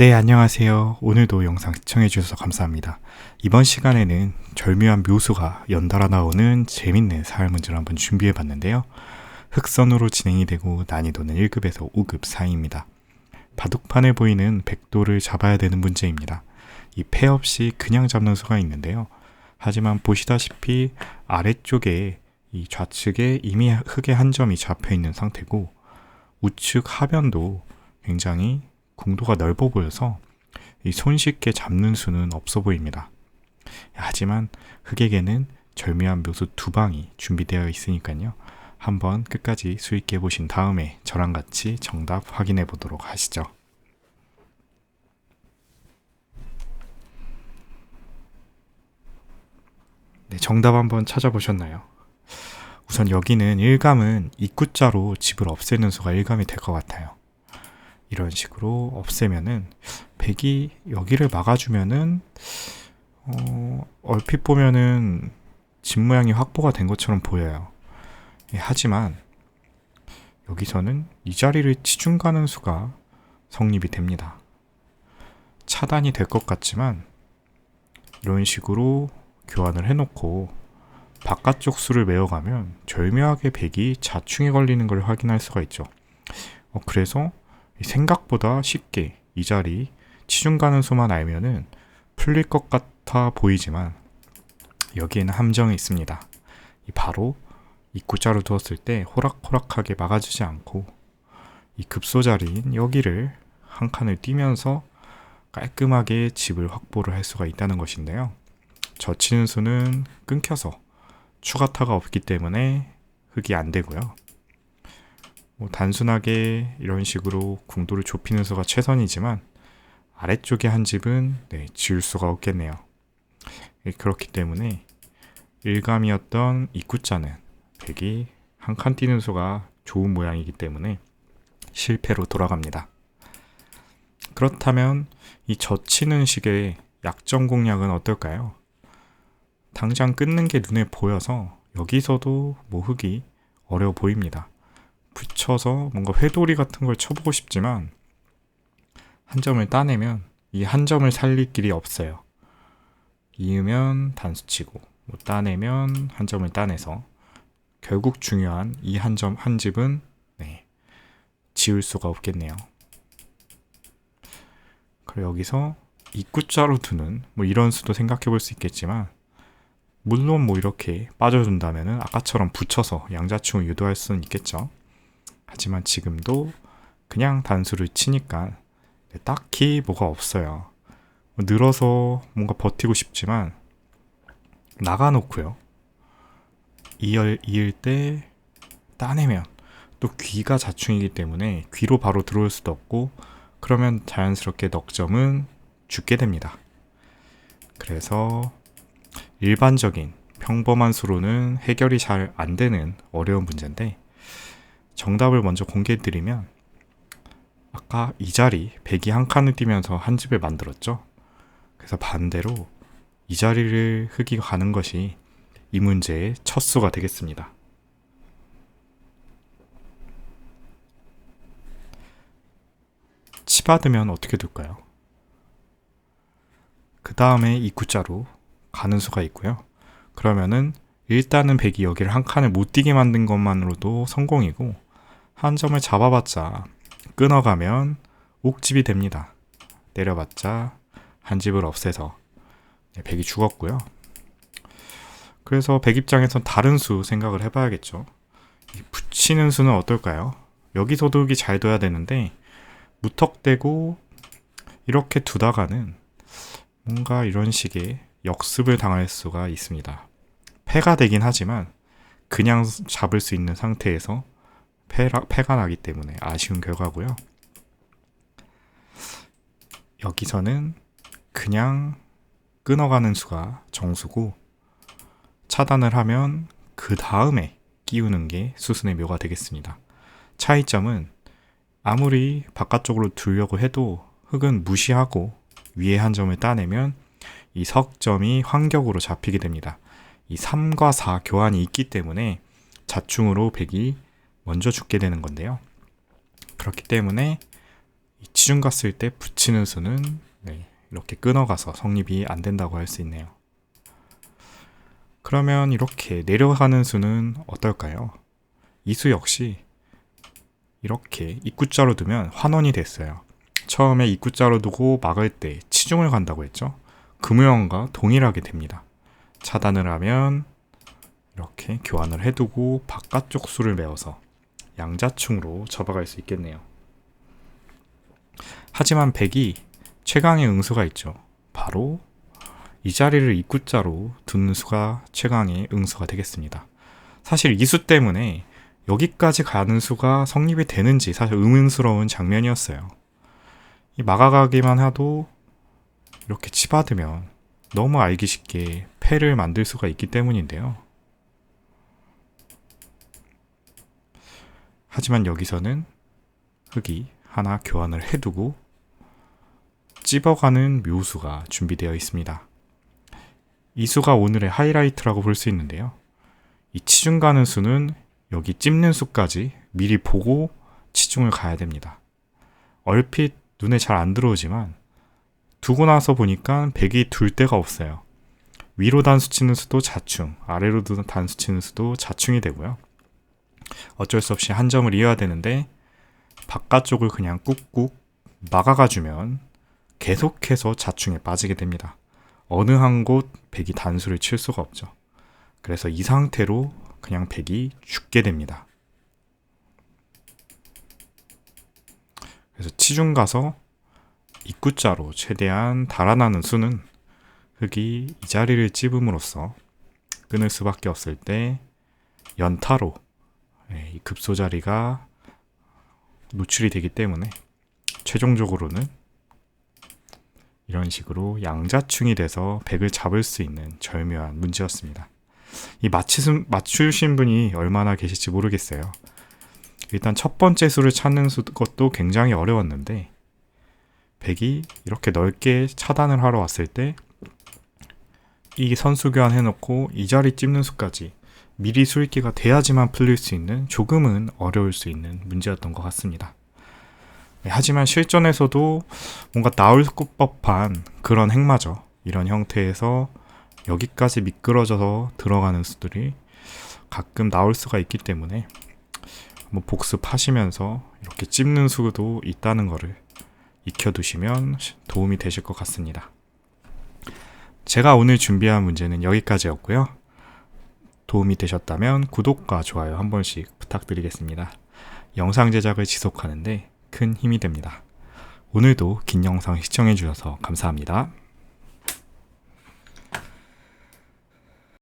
네, 안녕하세요. 오늘도 영상 시청해주셔서 감사합니다. 이번 시간에는 절묘한 묘수가 연달아 나오는 재밌는 사활 문제를 한번 준비해 봤는데요. 흑선으로 진행이 되고 난이도는 1급에서 5급 사이입니다. 바둑판에 보이는 백도를 잡아야 되는 문제입니다. 이 패 없이 그냥 잡는 수가 있는데요. 하지만 보시다시피 아래쪽에 이 좌측에 이미 흑의 한 점이 잡혀 있는 상태고 우측 하변도 굉장히 공도가 넓어 보여서 이 손쉽게 잡는 수는 없어 보입니다. 하지만 흑에게는 절묘한 묘수 두 방이 준비되어 있으니까요. 한번 끝까지 수익해 보신 다음에 저랑 같이 정답 확인해 보도록 하시죠. 네, 정답 한번 찾아보셨나요? 우선 여기는 일감은 입구자로 집을 없애는 수가 일감이 될 것 같아요. 이런 식으로 없애면은 백이 여기를 막아주면은 어, 얼핏 보면은 집 모양이 확보가 된 것처럼 보여요. 예, 하지만 여기서는 이 자리를 치중 가는 수가 성립이 됩니다. 차단이 될 것 같지만 이런 식으로 교환을 해놓고 바깥쪽 수를 메어가면 절묘하게 백이 자충에 걸리는 걸 확인할 수가 있죠. 어, 그래서 생각보다 쉽게 이 자리 치중 가는 수만 알면은 풀릴 것 같아 보이지만 여기에는 함정이 있습니다. 바로 이 구자로 두었을 때 호락호락하게 막아주지 않고 이 급소 자리인 여기를 한 칸을 띄면서 깔끔하게 집을 확보를 할 수가 있다는 것인데요. 젖히는 수는 끊겨서 추가 타가 없기 때문에 흙이 안 되고요. 뭐 단순하게 이런 식으로 궁도를 좁히는 수가 최선이지만 아래쪽에 한 집은 네, 지을 수가 없겠네요. 예, 그렇기 때문에 일감이었던 입구자는 백이 한 칸 뛰는 수가 좋은 모양이기 때문에 실패로 돌아갑니다. 그렇다면 이 젖히는 식의 약점 공략은 어떨까요? 당장 끊는 게 눈에 보여서 여기서도 뭐 흙이 어려워 보입니다. 붙여서 뭔가 회돌이 같은 걸 쳐보고 싶지만 한 점을 따내면 이 한 점을 살릴 길이 없어요. 이으면 단수치고 뭐 따내면 한 점을 따내서 결국 중요한 이 한 점 한 집은 네, 지울 수가 없겠네요. 그리고 여기서 입구자로 두는 뭐 이런 수도 생각해 볼 수 있겠지만 물론 뭐 이렇게 빠져준다면은 아까처럼 붙여서 양자충을 유도할 수는 있겠죠. 하지만 지금도 그냥 단수를 치니까 딱히 뭐가 없어요. 뭐 늘어서 뭔가 버티고 싶지만 나가놓고요. 이을, 이을 때 따내면 또 귀가 자충이기 때문에 귀로 바로 들어올 수도 없고 그러면 자연스럽게 넉점은 죽게 됩니다. 그래서 일반적인 평범한 수로는 해결이 잘 안 되는 어려운 문제인데 정답을 먼저 공개해드리면 아까 이 자리 100이 한 칸을 뛰면서 한 집을 만들었죠. 그래서 반대로 이 자리를 흙이 가는 것이 이 문제의 첫 수가 되겠습니다. 치받으면 어떻게 될까요? 그 다음에 이 구자로 가는 수가 있고요. 그러면은 일단은 백이 여기를 한 칸을 못 뛰게 만든 것만으로도 성공이고 한 점을 잡아봤자 끊어가면 옥집이 됩니다. 내려봤자 한 집을 없애서 네, 백이 죽었고요. 그래서 백 입장에선 다른 수 생각을 해봐야겠죠. 붙이는 수는 어떨까요? 여기 잘 둬야 되는데 무턱대고 이렇게 두다가는 뭔가 이런 식의 역습을 당할 수가 있습니다. 패가 되긴 하지만 그냥 잡을 수 있는 상태에서 패라, 패가 나기 때문에 아쉬운 결과고요. 여기서는 그냥 끊어가는 수가 정수고 차단을 하면 그 다음에 끼우는 게 수순의 묘가 되겠습니다. 차이점은 아무리 바깥쪽으로 두려고 해도 흙은 무시하고 위에 한 점을 따내면 이 석점이 환격으로 잡히게 됩니다. 이 3과 4 교환이 있기 때문에 자충으로 백이 먼저 죽게 되는 건데요. 그렇기 때문에 이 치중 갔을 때 붙이는 수는 네, 이렇게 끊어가서 성립이 안 된다고 할 수 있네요. 그러면 이렇게 내려가는 수는 어떨까요? 이 수 역시 이렇게 입구자로 두면 환원이 됐어요. 처음에 입구자로 두고 막을 때 치중을 간다고 했죠. 그 모양과 동일하게 됩니다. 차단을 하면 이렇게 교환을 해두고 바깥쪽 수를 메워서 양자충으로 접어갈 수 있겠네요. 하지만 100이 최강의 응수가 있죠. 바로 이 자리를 입구자로 두는 수가 최강의 응수가 되겠습니다. 사실 이 수 때문에 여기까지 가는 수가 성립이 되는지 사실 의문스러운 장면이었어요. 이 막아가기만 해도 이렇게 치받으면 너무 알기 쉽게 패를 만들 수가 있기 때문인데요. 하지만 여기서는 흙이 하나 교환을 해두고 찝어가는 묘수가 준비되어 있습니다. 이 수가 오늘의 하이라이트라고 볼 수 있는데요. 이 치중 가는 수는 여기 찝는 수까지 미리 보고 치중을 가야 됩니다. 얼핏 눈에 잘 안 들어오지만 두고 나서 보니까 백이 둘 데가 없어요. 위로 단수 치는 수도 자충, 아래로 단수 치는 수도 자충이 되고요. 어쩔 수 없이 한 점을 이어야 되는데 바깥쪽을 그냥 꾹꾹 막아가 주면 계속해서 자충에 빠지게 됩니다. 어느 한 곳 백이 단수를 칠 수가 없죠. 그래서 이 상태로 그냥 백이 죽게 됩니다. 그래서 치중 가서 입구자로 최대한 달아나는 수는 흙이 이 자리를 찝음으로써 끊을 수밖에 없을 때 연타로 네, 이 급소 자리가 노출이 되기 때문에 최종적으로는 이런 식으로 양자충이 돼서 백을 잡을 수 있는 절묘한 문제였습니다. 이 맞추신, 맞추신 분이 얼마나 계실지 모르겠어요. 일단 첫 번째 수를 찾는 것도 굉장히 어려웠는데 백이 이렇게 넓게 차단을 하러 왔을 때 이 선수 교환 해놓고 이 자리 찝는 수까지 미리 수익기가 돼야지만 풀릴 수 있는 조금은 어려울 수 있는 문제였던 것 같습니다. 네, 하지만 실전에서도 뭔가 나올 법한 그런 행마죠. 이런 형태에서 여기까지 미끄러져서 들어가는 수들이 가끔 나올 수가 있기 때문에 뭐 복습하시면서 이렇게 찝는 수도 있다는 것을 익혀두시면 도움이 되실 것 같습니다. 제가 오늘 준비한 문제는 여기까지였고요. 도움이 되셨다면 구독과 좋아요 한 번씩 부탁드리겠습니다. 영상 제작을 지속하는데 큰 힘이 됩니다. 오늘도 긴 영상 시청해 주셔서 감사합니다.